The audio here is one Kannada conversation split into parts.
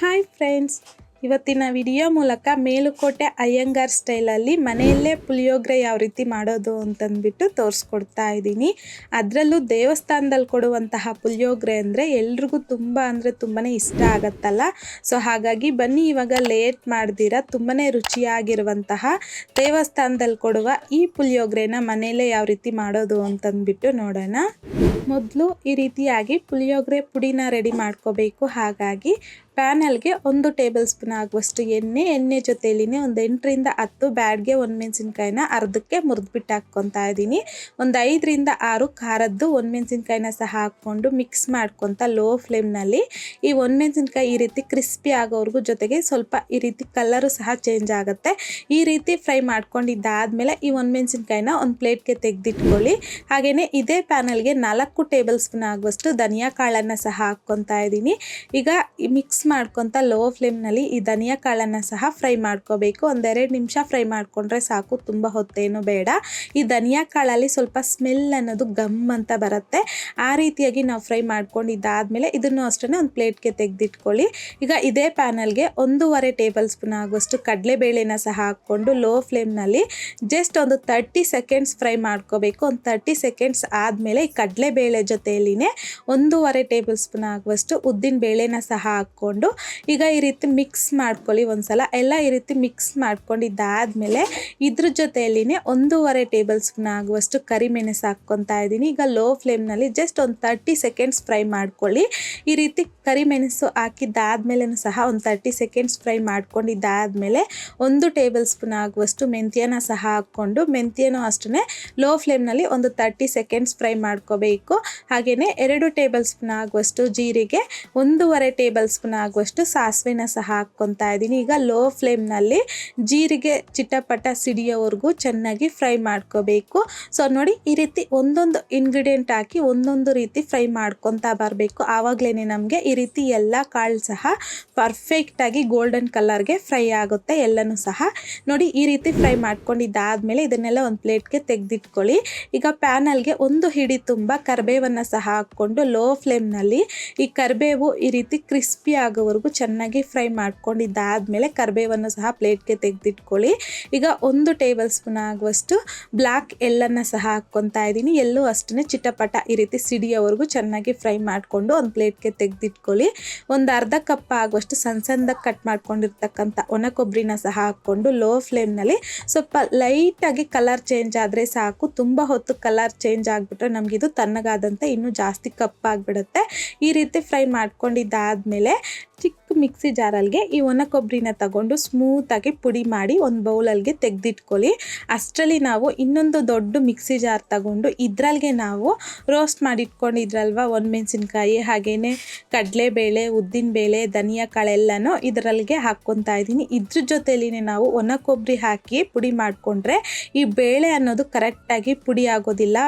ಹಾಯ್ ಫ್ರೆಂಡ್ಸ್ ಇವತ್ತಿನ ವಿಡಿಯೋ ಮೂಲಕ ಮೇಲುಕೋಟೆ ಅಯ್ಯಂಗಾರ್ ಸ್ಟೈಲಲ್ಲಿ ಮನೆಯಲ್ಲೇ ಪುಳಿಯೋಗರೆ ಯಾವ ರೀತಿ ಮಾಡೋದು ಅಂತಂದ್ಬಿಟ್ಟು ತೋರಿಸ್ಕೊಡ್ತಾ ಇದ್ದೀನಿ. ಅದರಲ್ಲೂ ದೇವಸ್ಥಾನದಲ್ಲಿ ಕೊಡುವಂತಹ ಪುಳಿಯೋಗ್ರೆ ಅಂದರೆ ಎಲ್ರಿಗೂ ತುಂಬ ಅಂದರೆ ತುಂಬಾ ಇಷ್ಟ ಆಗತ್ತಲ್ಲ. ಸೊ ಹಾಗಾಗಿ ಬನ್ನಿ ಇವಾಗ ಲೇಟ್ ಮಾಡ್ದಿರ ತುಂಬಾ ರುಚಿಯಾಗಿರುವಂತಹ ದೇವಸ್ಥಾನದಲ್ಲಿ ಕೊಡುವ ಈ ಪುಳಿಯೋಗ್ರೆನ ಮನೆಯಲ್ಲೇ ಯಾವ ರೀತಿ ಮಾಡೋದು ಅಂತಂದ್ಬಿಟ್ಟು ನೋಡೋಣ. ಮೊದಲು ಈ ರೀತಿಯಾಗಿ ಪುಳಿಯೋಗರೆ ಪುಡಿನ ರೆಡಿ ಮಾಡ್ಕೋಬೇಕು. ಹಾಗಾಗಿ ಪ್ಯಾನಲ್ಗೆ ಒಂದು ಟೇಬಲ್ ಸ್ಪೂನ್ ಆಗುವಷ್ಟು ಎಣ್ಣೆ ಎಣ್ಣೆ ಜೊತೆಯಲ್ಲಿನೇ ಒಂದು ಎಂಟರಿಂದ ಹತ್ತು ಬ್ಯಾಡ್ಗೆ ಒಂದು ಮೆಣಸಿನ್ಕಾಯಿನ ಅರ್ಧಕ್ಕೆ ಮುರಿದ್ಬಿಟ್ಟು ಹಾಕ್ಕೊತಾ ಇದ್ದೀನಿ. ಒಂದು ಐದರಿಂದ ಆರು ಖಾರದ್ದು ಒಂದು ಮೆಣಸಿನ್ಕಾಯಿನ ಸಹ ಹಾಕ್ಕೊಂಡು ಮಿಕ್ಸ್ ಮಾಡ್ಕೊತ ಲೋ ಫ್ಲೇಮ್ನಲ್ಲಿ. ಈ ಒಂದು ಮೆಣಸಿನ್ಕಾಯಿ ಈ ರೀತಿ ಕ್ರಿಸ್ಪಿ ಆಗೋವರೆಗೂ ಜೊತೆಗೆ ಸ್ವಲ್ಪ ಈ ರೀತಿ ಕಲರು ಸಹ ಚೇಂಜ್ ಆಗುತ್ತೆ. ಈ ರೀತಿ ಫ್ರೈ ಮಾಡ್ಕೊಂಡಿದ್ದಾದಮೇಲೆ ಈ ಒಂದು ಮೆಣಸಿನ್ಕಾಯಿನ ಒಂದು ಪ್ಲೇಟ್ಗೆ ತೆಗೆದಿಟ್ಕೊಳ್ಳಿ. ಹಾಗೆಯೇ ಇದೇ ಪ್ಯಾನಲ್ಗೆ ನಾಲ್ಕು ಟೇಬಲ್ ಸ್ಪೂನ್ ಆಗುವಷ್ಟು ಧನಿಯಾ ಕಾಳನ್ನು ಸಹ ಹಾಕ್ಕೊತಾ ಇದ್ದೀನಿ. ಈಗ ಮಿಕ್ಸ್ ಮಾಡ್ಕೊತ ಲೋ ಫ್ಲೇಮ್ನಲ್ಲಿ ಈ ಧನಿಯಾ ಕಾಳನ್ನು ಸಹ ಫ್ರೈ ಮಾಡ್ಕೋಬೇಕು. ಒಂದೆರಡು ನಿಮಿಷ ಫ್ರೈ ಮಾಡಿಕೊಂಡ್ರೆ ಸಾಕು, ತುಂಬ ಹೊತ್ತೇನು ಬೇಡ. ಈ ಧನಿಯಾ ಕಾಳಲ್ಲಿ ಸ್ವಲ್ಪ ಸ್ಮೆಲ್ ಅನ್ನೋದು ಗಮ್ ಅಂತ ಬರುತ್ತೆ. ಆ ರೀತಿಯಾಗಿ ನಾವು ಫ್ರೈ ಮಾಡ್ಕೊಂಡಿದ್ದಾದಮೇಲೆ ಇದನ್ನು ಅಷ್ಟೇ ಒಂದು ಪ್ಲೇಟ್ಗೆ ತೆಗೆದಿಟ್ಕೊಳ್ಳಿ. ಈಗ ಇದೇ ಪ್ಯಾನಲ್ಗೆ ಒಂದೂವರೆ ಟೇಬಲ್ ಸ್ಪೂನ್ ಆಗುವಷ್ಟು ಕಡಲೆಬೇಳೆನ ಸಹ ಹಾಕ್ಕೊಂಡು ಲೋ ಫ್ಲೇಮ್ನಲ್ಲಿ ಜಸ್ಟ್ ಒಂದು ತರ್ಟಿ ಸೆಕೆಂಡ್ಸ್ ಫ್ರೈ ಮಾಡ್ಕೋಬೇಕು. ಒಂದು ತರ್ಟಿ ಸೆಕೆಂಡ್ಸ್ ಆದಮೇಲೆ ಈ ಕಡಲೆಬೇಳೆ ಜೊತೆಯಲ್ಲಿನೇ ಒಂದೂವರೆ ಟೇಬಲ್ ಸ್ಪೂನ್ ಆಗುವಷ್ಟು ಉದ್ದಿನ ಬೇಳೆನ ಸಹ ಹಾಕ್ಕೊಂಡು ಈಗ ಈ ರೀತಿ ಮಿಕ್ಸ್ ಮಾಡ್ಕೊಳ್ಳಿ ಒಂದ್ಸಲ. ಎಲ್ಲ ಈ ರೀತಿ ಮಿಕ್ಸ್ ಮಾಡ್ಕೊಂಡಿದ್ದಾದಮೇಲೆ ಇದ್ರ ಜೊತೆಯಲ್ಲಿನೇ ಒಂದೂವರೆ ಟೇಬಲ್ ಸ್ಪೂನ್ ಆಗುವಷ್ಟು ಕರಿಮೆಣಸು ಹಾಕ್ಕೊತಾ ಇದ್ದೀನಿ. ಈಗ ಲೋ ಫ್ಲೇಮ್ನಲ್ಲಿ ಜಸ್ಟ್ ಒಂದು ತರ್ಟಿ ಸೆಕೆಂಡ್ಸ್ ಫ್ರೈ ಮಾಡ್ಕೊಳ್ಳಿ. ಈ ರೀತಿ ಕರಿಮೆಣಸು ಹಾಕಿದ್ದಾದ್ಮೇಲೆ ಸಹ ಒಂದು ತರ್ಟಿ ಸೆಕೆಂಡ್ಸ್ ಫ್ರೈ ಮಾಡ್ಕೊಂಡಿದ್ದಾದಮೇಲೆ ಒಂದು ಟೇಬಲ್ ಸ್ಪೂನ್ ಆಗುವಷ್ಟು ಮೆಂತ್ಯನ ಸಹ ಹಾಕ್ಕೊಂಡು ಮೆಂತ್ಯನೂ ಅಷ್ಟೇ ಲೋ ಫ್ಲೇಮ್ನಲ್ಲಿ ಒಂದು ತರ್ಟಿ ಸೆಕೆಂಡ್ಸ್ ಫ್ರೈ ಮಾಡ್ಕೋಬೇಕು. ಹಾಗೆಯೇ ಎರಡು ಟೇಬಲ್ ಸ್ಪೂನ್ ಆಗುವಷ್ಟು ಜೀರಿಗೆ, ಒಂದೂವರೆ ಟೇಬಲ್ ಸ್ಪೂನ್ ಆಗುವಷ್ಟು ಸಾಸಿವೆನ ಸಹ ಹಾಕ್ಕೊತಾ ಇದ್ದೀನಿ. ಈಗ ಲೋ ಫ್ಲೇಮ್ನಲ್ಲಿ ಜೀರಿಗೆ, ಚಿಟಪಟ ಸಿಡಿಯೋವರೆಗೂ ಚೆನ್ನಾಗಿ ಫ್ರೈ ಮಾಡ್ಕೋಬೇಕು. ಸೊ ನೋಡಿ ಈ ರೀತಿ ಒಂದೊಂದು ಇಂಗ್ರೀಡಿಯೆಂಟ್ ಹಾಕಿ ಒಂದೊಂದು ರೀತಿ ಫ್ರೈ ಮಾಡ್ಕೊತಾ ಬರಬೇಕು. ಆವಾಗಲೇ ನಮಗೆ ಈ ರೀತಿ ಎಲ್ಲ ಕಾಳು ಸಹ ಪರ್ಫೆಕ್ಟಾಗಿ ಗೋಲ್ಡನ್ ಕಲರ್ಗೆ ಫ್ರೈ ಆಗುತ್ತೆ ಎಲ್ಲನೂ ಸಹ. ನೋಡಿ ಈ ರೀತಿ ಫ್ರೈ ಮಾಡ್ಕೊಂಡಿದ್ದಾದಮೇಲೆ ಇದನ್ನೆಲ್ಲ ಒಂದು ಪ್ಲೇಟ್ಗೆ ತೆಗೆದಿಟ್ಕೊಳ್ಳಿ. ಈಗ ಪ್ಯಾನಲ್ಗೆ ಒಂದು ಹಿಡಿ ತುಂಬ ಕರಿಬೇವನ್ನು ಸಹ ಹಾಕ್ಕೊಂಡು ಲೋ ಫ್ಲೇಮ್ನಲ್ಲಿ ಈ ಕರಿಬೇವು ಈ ರೀತಿ ಕ್ರಿಸ್ಪಿ ಆಗೋವರೆಗೂ ಚೆನ್ನಾಗಿ ಫ್ರೈ ಮಾಡ್ಕೊಂಡಿದ್ದಾದಮೇಲೆ ಕರಿಬೇವನ್ನು ಸಹ ಪ್ಲೇಟ್ಗೆ ತೆಗೆದಿಟ್ಕೊಳ್ಳಿ. ಈಗ ಒಂದು ಟೇಬಲ್ ಸ್ಪೂನ್ ಆಗುವಷ್ಟು ಬ್ಲ್ಯಾಕ್ ಎಲ್ಲನ್ನು ಸಹ ಹಾಕ್ಕೊತಾ ಇದ್ದೀನಿ. ಎಲ್ಲೂ ಅಷ್ಟೇ ಚಿಟಪಟ ಈ ರೀತಿ ಸಿಡಿಯೋವರೆಗೂ ಚೆನ್ನಾಗಿ ಫ್ರೈ ಮಾಡಿಕೊಂಡು ಒಂದು ಪ್ಲೇಟ್ಗೆ ತೆಗೆದಿಟ್ಕೊಳ್ಳಿ. ಒಂದು ಅರ್ಧ ಕಪ್ ಆಗುವಷ್ಟು ಸಣ್ಣ ಸಣ್ಣದಾಗಿ ಕಟ್ ಮಾಡ್ಕೊಂಡಿರ್ತಕ್ಕಂಥ ಒಣ ಕೊಬ್ಬರಿನ ಸಹ ಹಾಕ್ಕೊಂಡು ಲೋ ಫ್ಲೇಮ್ನಲ್ಲಿ ಸ್ವಲ್ಪ ಲೈಟಾಗಿ ಕಲರ್ ಚೇಂಜ್ ಆದರೆ ಸಾಕು. ತುಂಬ ಹೊತ್ತು ಕಲರ್ ಚೇಂಜ್ ಆಗಿಬಿಟ್ರೆ ನಮಗಿದು ತಣ್ಣಗಾದಂಥ ಇನ್ನೂ ಜಾಸ್ತಿ ಕಪ್ಪಾಗಿಬಿಡುತ್ತೆ ಈ ರೀತಿ ಫ್ರೈ ಮಾಡ್ಕೊಂಡಿದ್ದಾದಮೇಲೆ to ಮಿಕ್ಸಿ ಜಾರಲ್ಲಿಗೆ ಈ ಒಣ ಕೊಬ್ಬರಿನ ತಗೊಂಡು ಸ್ಮೂತಾಗಿ ಪುಡಿ ಮಾಡಿ ಒಂದು ಬೌಲಲ್ಲಿಗೆ ತೆಗೆದಿಟ್ಕೊಳ್ಳಿ. ಅಷ್ಟರಲ್ಲಿ ನಾವು ಇನ್ನೊಂದು ದೊಡ್ಡ ಮಿಕ್ಸಿ ಜಾರ್ ತಗೊಂಡು ಇದ್ರಲ್ಲಿಗೆ ನಾವು ರೋಸ್ಟ್ ಮಾಡಿಟ್ಕೊಂಡಿದ್ರಲ್ವ ಮೆಣಸಿನ್ಕಾಯಿ ಹಾಗೆಯೇ ಕಡಲೆಬೇಳೆ, ಉದ್ದಿನಬೇಳೆ, ಧನಿಯಾ ಕಾಳೆಲ್ಲನೂ ಇದರಲ್ಲಿಗೆ ಹಾಕ್ಕೊತಾ ಇದ್ದೀನಿ. ಇದ್ರ ಜೊತೆಲಿನೇ ನಾವು ಒಣ ಕೊಬ್ಬರಿ ಹಾಕಿ ಪುಡಿ ಮಾಡಿಕೊಂಡ್ರೆ ಈ ಬೇಳೆ ಅನ್ನೋದು ಕರೆಕ್ಟಾಗಿ ಪುಡಿ ಆಗೋದಿಲ್ಲ.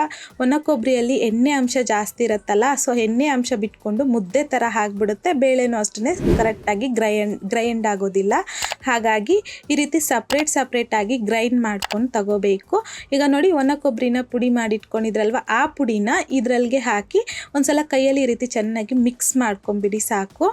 ಒಣ ಕೊಬ್ಬರಿಯಲ್ಲಿ ಎಣ್ಣೆ ಅಂಶ ಜಾಸ್ತಿ ಇರುತ್ತಲ್ಲ, ಸೊ ಎಣ್ಣೆ ಅಂಶ ಬಿಟ್ಕೊಂಡು ಮುದ್ದೆ ಥರ ಹಾಕ್ಬಿಡುತ್ತೆ ಬೇಳೆನೂ ಅಷ್ಟೇ ಕರೆಕ್ಟಾಗಿ ಗ್ರೈಂಡ್ ಗ್ರೈಂಡ್ ಆಗೋದಿಲ್ಲ. ಹಾಗಾಗಿ ಈ ರೀತಿ ಸಪ್ರೇಟ್ ಸಪ್ರೇಟಾಗಿ ಗ್ರೈಂಡ್ ಮಾಡ್ಕೊಂಡು ತಗೋಬೇಕು. ಈಗ ನೋಡಿ ಒಣ ಕೊಬ್ಬರಿನ ಪುಡಿ ಮಾಡಿಟ್ಕೊಂಡಿದ್ರಲ್ವ? ಆ ಪುಡಿನ ಇದರಲ್ಲಿಗೆ ಹಾಕಿ ಒಂದ್ಸಲ ಕೈಯಲ್ಲಿ ಈ ರೀತಿ ಚೆನ್ನಾಗಿ ಮಿಕ್ಸ್ ಮಾಡ್ಕೊಂಬಿಡಿ ಸಾಕು.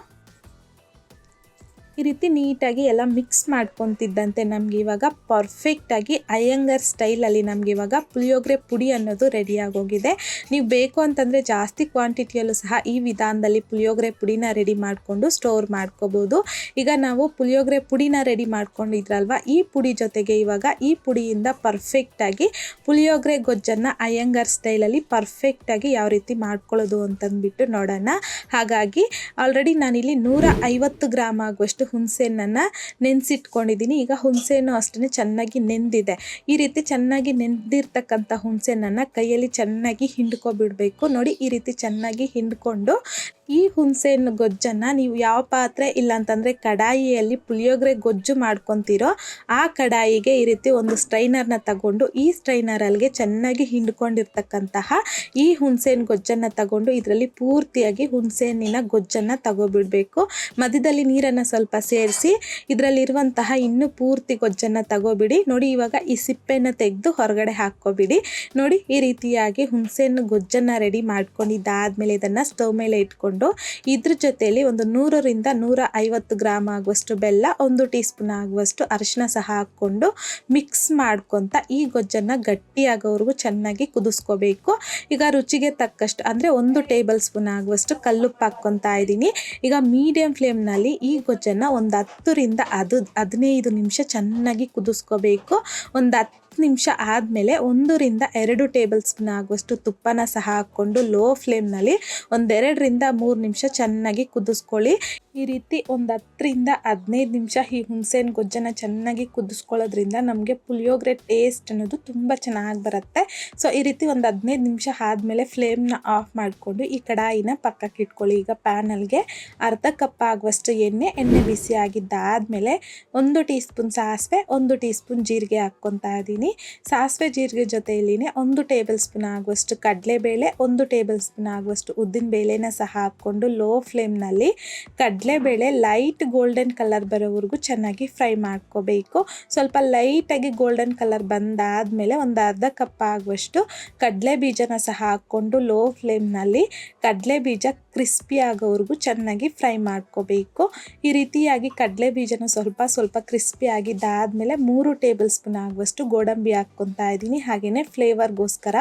ಈ ರೀತಿ ನೀಟಾಗಿ ಎಲ್ಲ ಮಿಕ್ಸ್ ಮಾಡ್ಕೊತಿದ್ದಂತೆ ನಮಗೆ ಇವಾಗ ಪರ್ಫೆಕ್ಟಾಗಿ ಅಯ್ಯಂಗರ್ ಸ್ಟೈಲಲ್ಲಿ ನಮಗೆ ಇವಾಗ ಪುಳಿಯೋಗರೆ ಪುಡಿ ಅನ್ನೋದು ರೆಡಿಯಾಗೋಗಿದೆ ನೀವು ಬೇಕು ಅಂತಂದರೆ ಜಾಸ್ತಿ ಕ್ವಾಂಟಿಟಿಯಲ್ಲೂ ಸಹ ಈ ವಿಧಾನದಲ್ಲಿ ಪುಳಿಯೋಗರೆ ಪುಡಿನ ರೆಡಿ ಮಾಡಿಕೊಂಡು ಸ್ಟೋರ್ ಮಾಡ್ಕೋಬೋದು. ಈಗ ನಾವು ಪುಳಿಯೋಗರೆ ಪುಡಿನ ರೆಡಿ ಮಾಡ್ಕೊಂಡಿದ್ರಲ್ವ, ಈ ಪುಡಿ ಜೊತೆಗೆ ಇವಾಗ ಈ ಪುಡಿಯಿಂದ ಪರ್ಫೆಕ್ಟಾಗಿ ಪುಳಿಯೋಗರೆ ಗೊಜ್ಜನ್ನು ಅಯ್ಯಂಗರ್ ಸ್ಟೈಲಲ್ಲಿ ಪರ್ಫೆಕ್ಟಾಗಿ ಯಾವ ರೀತಿ ಮಾಡ್ಕೊಳ್ಳೋದು ಅಂತಂದ್ಬಿಟ್ಟು ನೋಡೋಣ. ಹಾಗಾಗಿ ಆಲ್ರೆಡಿ ನಾನಿಲ್ಲಿ ನೂರ ಐವತ್ತು ಗ್ರಾಮ್ ಆಗುವಷ್ಟು ಹುಣಸೆಹಣ್ಣನ್ನು ನೆನೆಸಿಟ್ಕೊಂಡಿದ್ದೀನಿ ಈಗ ಹುಣಸೆಹಣ್ಣು ಅಷ್ಟೇ ಚೆನ್ನಾಗಿ ನೆಂದಿದೆ. ಈ ರೀತಿ ಚೆನ್ನಾಗಿ ನೆಂದಿರ್ತಕ್ಕಂಥ ಹುಣಸೆಹಣ್ಣನ್ನು ಕೈಯಲ್ಲಿ ಚೆನ್ನಾಗಿ ಹಿಂಡ್ಕೊಬಿಡಬೇಕು. ನೋಡಿ, ಈ ರೀತಿ ಚೆನ್ನಾಗಿ ಹಿಂಡ್ಕೊಂಡು ಈ ಹುಣಸೆಹಣ್ಣು ಗೊಜ್ಜನ್ನು ನೀವು ಯಾವ ಪಾತ್ರೆ ಇಲ್ಲಾಂತಂದರೆ ಕಡಾಯಿಯಲ್ಲಿ ಪುಳಿಯೋಗರೆ ಗೊಜ್ಜು ಮಾಡ್ಕೊತೀರೋ ಆ ಕಡಾಯಿಗೆ ಈ ರೀತಿ ಒಂದು ಸ್ಟ್ರೈನರ್ನ ತಗೊಂಡು ಈ ಸ್ಟ್ರೈನರಲ್ಲಿಗೆ ಚೆನ್ನಾಗಿ ಹಿಂಡ್ಕೊಂಡಿರ್ತಕ್ಕಂತಹ ಈ ಹುಣಸೆಹಣ್ಣು ಗೊಜ್ಜನ್ನು ತಗೊಂಡು ಇದರಲ್ಲಿ ಪೂರ್ತಿಯಾಗಿ ಹುಣಸೆಹಣ್ಣಿನ ಗೊಜ್ಜನ್ನು ತಗೋಬಿಡಬೇಕು. ಮಧ್ಯದಲ್ಲಿ ನೀರನ್ನು ಸ್ವಲ್ಪ ಸೇರಿಸಿ ಇದರಲ್ಲಿರುವಂತಹ ಇನ್ನೂ ಪೂರ್ತಿ ಗೊಜ್ಜನ್ನು ತಗೋಬಿಡಿ. ನೋಡಿ ಇವಾಗ ಈ ಸಿಪ್ಪೆನ ತೆಗೆದು ಹೊರಗಡೆ ಹಾಕ್ಕೊಬಿಡಿ. ನೋಡಿ ಈ ರೀತಿಯಾಗಿ ಹುಣಸೆಹಣ್ಣು ಗೊಜ್ಜನ್ನು ರೆಡಿ ಮಾಡ್ಕೊಂಡಿದ್ದಾದಮೇಲೆ ಇದನ್ನು ಸ್ಟವ್ ಮೇಲೆ ಇಟ್ಕೊಂಡು ಹಾಕ್ಕೊಂಡು ಇದ್ರ ಜೊತೆಯಲ್ಲಿ ಒಂದು ನೂರರಿಂದ ನೂರ ಐವತ್ತು ಗ್ರಾಮ್ ಆಗುವಷ್ಟು ಬೆಲ್ಲ, ಒಂದು ಟೀ ಸ್ಪೂನ್ ಆಗುವಷ್ಟು ಅರಿಶಿನ ಸಹ ಹಾಕ್ಕೊಂಡು ಮಿಕ್ಸ್ ಮಾಡ್ಕೊತ ಈ ಗೊಜ್ಜನ್ನು ಗಟ್ಟಿಯಾಗೋವರೆಗೂ ಚೆನ್ನಾಗಿ ಕುದಿಸ್ಕೋಬೇಕು. ಈಗ ರುಚಿಗೆ ತಕ್ಕಷ್ಟು, ಅಂದರೆ ಒಂದು ಟೇಬಲ್ ಸ್ಪೂನ್ ಆಗುವಷ್ಟು ಕಲ್ಲುಪ್ಪು ಹಾಕ್ಕೊತಾ ಇದ್ದೀನಿ. ಈಗ ಮೀಡಿಯಂ ಫ್ಲೇಮ್ನಲ್ಲಿ ಈ ಗೊಜ್ಜನ್ನು ಒಂದು ಹತ್ತರಿಂದ ಅದು ಹದಿನೈದು ನಿಮಿಷ ಚೆನ್ನಾಗಿ ಕುದಿಸ್ಕೋಬೇಕು. ಒಂದು ಹತ್ತು ನಿಮಿಷ ಆದಮೇಲೆ ಒಂದರಿಂದ ಎರಡು ಟೇಬಲ್ ಸ್ಪೂನ್ ಆಗುವಷ್ಟು ತುಪ್ಪನ ಸಹ ಹಾಕ್ಕೊಂಡು ಲೋ ಫ್ಲೇಮ್ನಲ್ಲಿ ಒಂದೆರಡರಿಂದ ಮೂರು ನಿಮಿಷ ಚೆನ್ನಾಗಿ ಕುದಿಸ್ಕೊಳ್ಳಿ. ಈ ರೀತಿ ಒಂದು ಹತ್ತರಿಂದ ಹದಿನೈದು ನಿಮಿಷ ಈ ಹುಣಸೆಹಣ್ಣು ಗೊಜ್ಜನ್ನು ಚೆನ್ನಾಗಿ ಕುದಿಸ್ಕೊಳ್ಳೋದ್ರಿಂದ ನಮಗೆ ಪುಳಿಯೋಗರೆ ಟೇಸ್ಟ್ ಅನ್ನೋದು ತುಂಬ ಚೆನ್ನಾಗಿ ಬರುತ್ತೆ. ಸೊ ಈ ರೀತಿ ಒಂದು ಹದಿನೈದು ನಿಮಿಷ ಆದಮೇಲೆ ಫ್ಲೇಮ್ನ ಆಫ್ ಮಾಡಿಕೊಂಡು ಈ ಕಡಾಯಿನ ಪಕ್ಕಕ್ಕೆ ಇಟ್ಕೊಳ್ಳಿ. ಈಗ ಪ್ಯಾನಲ್ಗೆ ಅರ್ಧ ಕಪ್ ಆಗುವಷ್ಟು ಎಣ್ಣೆ ಎಣ್ಣೆ ಬಿಸಿ ಆಗಿದ್ದಾದಮೇಲೆ ಒಂದು ಟೀ ಸ್ಪೂನ್ ಸಾಸಿವೆ, ಒಂದು ಟೀ ಸ್ಪೂನ್ ಜೀರಿಗೆ ಹಾಕ್ಕೊತಾ ಇದ್ದೀನಿ ಸಾಸಿವೆ, ಜೀರಿಗೆ ಜೊತೆಯಲ್ಲಿನೇ ಒಂದು ಟೇಬಲ್ ಸ್ಪೂನ್ ಆಗುವಷ್ಟು ಕಡಲೆಬೇಳೆ, ಒಂದು ಟೇಬಲ್ ಸ್ಪೂನ್ ಆಗುವಷ್ಟು ಉದ್ದಿನ ಬೇಳೆನ ಸಹ ಹಾಕ್ಕೊಂಡು ಲೋ ಫ್ಲೇಮ್ನಲ್ಲಿ ಕಡಲೆಬೇಳೆ ಲೈಟ್ ಗೋಲ್ಡನ್ ಕಲರ್ ಬರೋವರೆಗೂ ಚೆನ್ನಾಗಿ ಫ್ರೈ ಮಾಡ್ಕೋಬೇಕು. ಸ್ವಲ್ಪ ಲೈಟಾಗಿ ಗೋಲ್ಡನ್ ಕಲರ್ ಬಂದಾದಮೇಲೆ ಒಂದು ಅರ್ಧ ಕಪ್ ಆಗುವಷ್ಟು ಕಡಲೆ ಬೀಜನ ಸಹ ಹಾಕ್ಕೊಂಡು ಲೋ ಫ್ಲೇಮ್ನಲ್ಲಿ ಕಡಲೆ ಬೀಜ ಕ್ರಿಸ್ಪಿ ಆಗೋವರೆಗೂ ಚೆನ್ನಾಗಿ ಫ್ರೈ ಮಾಡ್ಕೋಬೇಕು. ಈ ರೀತಿಯಾಗಿ ಕಡಲೆ ಬೀಜನ ಸ್ವಲ್ಪ ಸ್ವಲ್ಪ ಕ್ರಿಸ್ಪಿ ಆಗಿದ್ದಾದಮೇಲೆ ಮೂರು ಟೇಬಲ್ ಸ್ಪೂನ್ ಆಗುವಷ್ಟು ಗೋಡಂಬಿ ಹಾಕ್ಕೊತಾ ಇದ್ದೀನಿ. ಹಾಗೆಯೇ ಫ್ಲೇವರ್ಗೋಸ್ಕರ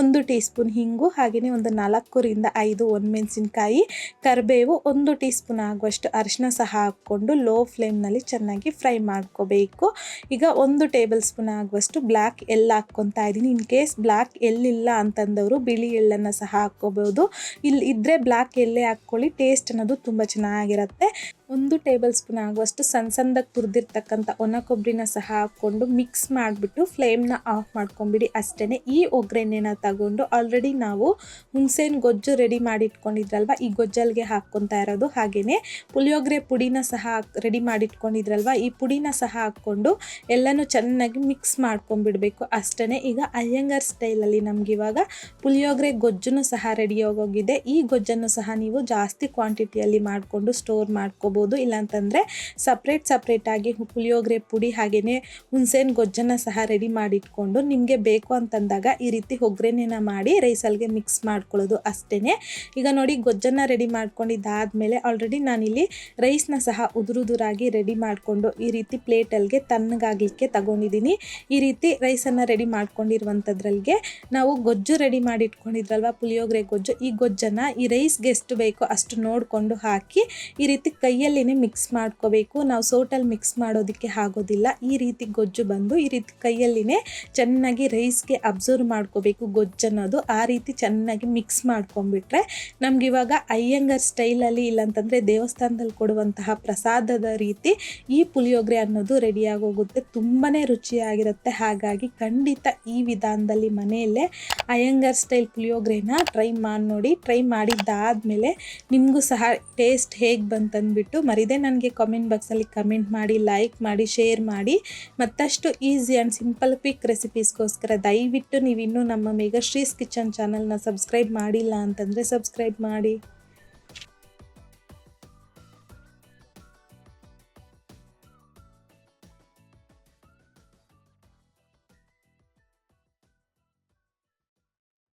ಒಂದು ಟೀ ಸ್ಪೂನ್ ಹಿಂಗು ಹಾಗೆಯೇ ಒಂದು ನಾಲ್ಕರಿಂದ ಐದು ಒಣಮೆಣಸಿನ್ಕಾಯಿ, ಕರಿಬೇವು ಒಂದು ಟೀ ಸ್ಪೂನ್ ಆಗುವಷ್ಟು ಅರಿಶಿನ ಸಹ ಹಾಕ್ಕೊಂಡು ಲೋ ಫ್ಲೇಮ್ನಲ್ಲಿ ಚೆನ್ನಾಗಿ ಫ್ರೈ ಮಾಡ್ಕೋಬೇಕು. ಈಗ ಒಂದು ಟೇಬಲ್ ಸ್ಪೂನ್ ಆಗುವಷ್ಟು ಬ್ಲ್ಯಾಕ್ ಎಳ್ಳು ಹಾಕ್ಕೊತಾ ಇದ್ದೀನಿ. ಇನ್ ಕೇಸ್ ಬ್ಲ್ಯಾಕ್ ಎಳ್ಳಿಲ್ಲ ಅಂತಂದವರು ಬಿಳಿ ಎಳ್ಳನ್ನು ಸಹ ಹಾಕ್ಕೋಬೋದು. ಇಲ್ಲಿ ಇದ್ದರೆ ಬ್ಲ್ಯಾಕ್ ಎಲ್ಲೇ ಹಾಕ್ಕೊಳ್ಳಿ, ಟೇಸ್ಟ್ ಅನ್ನೋದು ತುಂಬ ಚೆನ್ನಾಗಿರುತ್ತೆ. ಒಂದು ಟೇಬಲ್ ಸ್ಪೂನ್ ಆಗುವಷ್ಟು ಸಣ್ಣ ಸಣ್ಣದಾಗಿ ತುರಿದಿರ್ತಕ್ಕಂಥ ಒಣ ಕೊಬ್ಬರಿನ ಸಹ ಹಾಕ್ಕೊಂಡು ಮಿಕ್ಸ್ ಮಾಡಿಬಿಟ್ಟು ಫ್ಲೇಮ್ನ ಆಫ್ ಮಾಡ್ಕೊಂಬಿಡಿ ಅಷ್ಟೇ ಈ ಒಗ್ಗರಣೆನ ತಗೊಂಡು ಆಲ್ರೆಡಿ ನಾವು ಹುಣಸೇನ ಗೊಜ್ಜು ರೆಡಿ ಮಾಡಿ ಇಟ್ಕೊಂಡಿದ್ರಲ್ವ ಈ ಗೊಜ್ಜಲ್ಗೆ ಹಾಕ್ಕೊತಾ ಇರೋದು. ಹಾಗೆಯೇ ಪುಳಿಯೋಗರೆ ಪುಡಿನ ಸಹ ರೆಡಿ ಮಾಡಿಟ್ಕೊಂಡಿದ್ರಲ್ವ? ಈ ಪುಡಿನ ಸಹ ಹಾಕ್ಕೊಂಡು ಎಲ್ಲನೂ ಚೆನ್ನಾಗಿ ಮಿಕ್ಸ್ ಮಾಡ್ಕೊಂಬಿಡಬೇಕು. ಅಷ್ಟೇ ಈಗ ಅಯ್ಯಂಗಾರ್ ಸ್ಟೈಲಲ್ಲಿ ನಮ್ಗೆ ಇವಾಗ ಪುಳಿಯೋಗರೆ ಗೊಜ್ಜನ್ನು ಸಹ ರೆಡಿ ಆಗೋಗಿದೆ. ಈ ಗೊಜ್ಜನ್ನು ಸಹ ನೀವು ಜಾಸ್ತಿ ಕ್ವಾಂಟಿಟಿಯಲ್ಲಿ ಮಾಡಿಕೊಂಡು ಸ್ಟೋರ್ ಮಾಡ್ಕೋಬೋದು ಇಲ್ಲಾಂತಂದರೆ ಸಪ್ರೇಟ್ ಸಪ್ರೇಟಾಗಿ ಪುಳಿಯೋಗರೆ ಪುಡಿ ಹಾಗೆಯೇ ಹುಣಸೆಹಣ್ಣು ಗೊಜ್ಜನ್ನು ಸಹ ರೆಡಿ ಮಾಡಿಟ್ಕೊಂಡು ನಿಮಗೆ ಬೇಕು ಅಂತಂದಾಗ ಈ ರೀತಿ ಒಗ್ಗರಣೆನ ಮಾಡಿ ರೈಸಲ್ಗೆ ಮಿಕ್ಸ್ ಮಾಡ್ಕೊಳ್ಳೋದು ಅಷ್ಟೇ ಈಗ ನೋಡಿ ಗೊಜ್ಜನ್ನು ರೆಡಿ ಮಾಡ್ಕೊಂಡಿದ್ದಾದಮೇಲೆ ಆಲ್ರೆಡಿ ನಾನಿಲ್ಲಿ ರೈಸ್ನ ಸಹ ಉದುರುದುರಾಗಿ ರೆಡಿ ಮಾಡಿಕೊಂಡು ಈ ರೀತಿ ಪ್ಲೇಟಲ್ಲಿಗೆ ತಣ್ಣಗಾಗಲಿಕ್ಕೆ ತಗೊಂಡಿದ್ದೀನಿ. ಈ ರೀತಿ ರೈಸನ್ನು ರೆಡಿ ಮಾಡ್ಕೊಂಡಿರುವಂಥದ್ರಲ್ಲಿಗೆ ನಾವು ಗೊಜ್ಜು ರೆಡಿ ಮಾಡಿ ಇಟ್ಕೊಂಡಿದ್ರಲ್ವ ಪುಳಿಯೋಗರೆ ಗೊಜ್ಜು, ಈ ಗೊಜ್ಜನ್ನು ಈ ರೈಸ್ಗೆ ಎಷ್ಟು ಬೇಕೋ ಅಷ್ಟು ನೋಡಿಕೊಂಡು ಹಾಕಿ ಈ ರೀತಿ ಕೈಯಲ್ಲಿನೇ ಮಿಕ್ಸ್ ಮಾಡ್ಕೋಬೇಕು. ನಾವು ಸೋಟಲ್ಲಿ ಮಿಕ್ಸ್ ಮಾಡೋದಕ್ಕೆ ಆಗೋದಿಲ್ಲ. ಈ ರೀತಿ ಗೊಜ್ಜು ಬಂದು ಈ ರೀತಿ ಕೈಯಲ್ಲಿನೇ ಚೆನ್ನಾಗಿ ರೈಸ್ಗೆ ಅಬ್ಸರ್ವ್ ಮಾಡ್ಕೋಬೇಕು ಗೊಜ್ಜನ್ನೋದು ಆ ರೀತಿ ಚೆನ್ನಾಗಿ ಮಿಕ್ಸ್ ಮಾಡ್ಕೊಂಡ್ಬಿಟ್ರೆ ನಮ್ಗೆ ಇವಾಗ ಅಯ್ಯಂಗರ್ ಸ್ಟೈಲಲ್ಲಿ ಇಲ್ಲಾಂತಂದರೆ ದೇವಸ್ಥಾನದಲ್ಲಿ ಕೊಡುವಂತಹ ಪ್ರಸಾದದ ರೀತಿ ಈ ಪುಳಿಯೋಗರೆ ಅನ್ನೋದು ರೆಡಿಯಾಗೋಗುತ್ತೆ ತುಂಬಾ ರುಚಿಯಾಗಿರುತ್ತೆ. ಹಾಗಾಗಿ ಖಂಡಿತ ಈ ವಿಧಾನದಲ್ಲಿ ಮನೆಯಲ್ಲೇ ಅಯ್ಯಂಗರ್ ಸ್ಟೈಲ್ ಪುಳಿಯೋಗರೆನ ಟ್ರೈ ಮಾಡಿ ನೋಡಿ ಟ್ರೈ ಮಾಡಿದ್ದಾದಮೇಲೆ ನಿಮಗೂ ಸಹ ಟೇಸ್ಟ್ ಹೇಗೆ ಬಂತಂದ್ಬಿಟ್ಟು ಮರಿದೇ ನನಗೆ ಕಾಮೆಂಟ್ ಬಾಕ್ಸಲ್ಲಿ ಕಮೆಂಟ್ ಮಾಡಿ ಲೈಕ್ ಮಾಡಿ ಶೇರ್ ಮಾಡಿ. ಮತ್ತಷ್ಟು ಈಸಿ ಆ್ಯಂಡ್ ಸಿಂಪಲ್ ಕ್ವಿಕ್ ರೆಸಿಪೀಸ್ಗೋಸ್ಕರ ದಯವಿಟ್ಟು ನೀವು ಇನ್ನೂ ನಮ್ಮ ಮೇಘಶ್ರೀಸ್ ಕಿಚನ್ ಚಾನಲ್ನ ಸಬ್ಸ್ಕ್ರೈಬ್ ಮಾಡಿಲ್ಲ ಅಂತಂದರೆ ಸಬ್ಸ್ಕ್ರೈಬ್ ಮಾಡಿ.